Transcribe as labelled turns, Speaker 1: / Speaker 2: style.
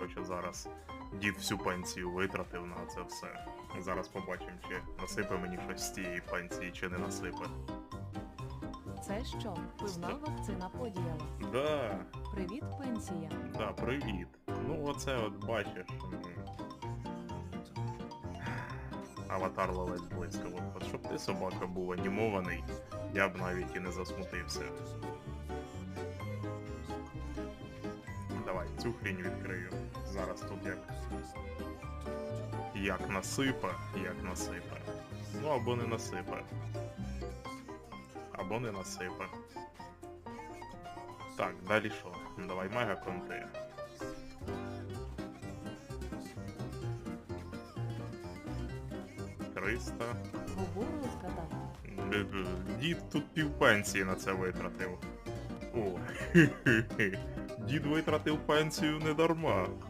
Speaker 1: Хоча зараз дід всю пенсію витратив на це все. Зараз побачимо, чи насипе мені щось з тієї пенсії, чи не насипе.
Speaker 2: Це що? Пивна вакцина подіяла.
Speaker 1: Да,
Speaker 2: Привіт, пенсія.
Speaker 1: да, привіт. Ну оце от бачиш. Аватар ловець близько. От щоб ти собака був анімований, я б навіть і не засмутився. Цю хрінь відкрию. Зараз тут як. Як насипе, як насипе. Ну або не насипе. Або не насипе. Так, далі що? Давай мега конти. Триста. Дід тут півпенсії на це витратив. О, дід витратив пенсію не дарма.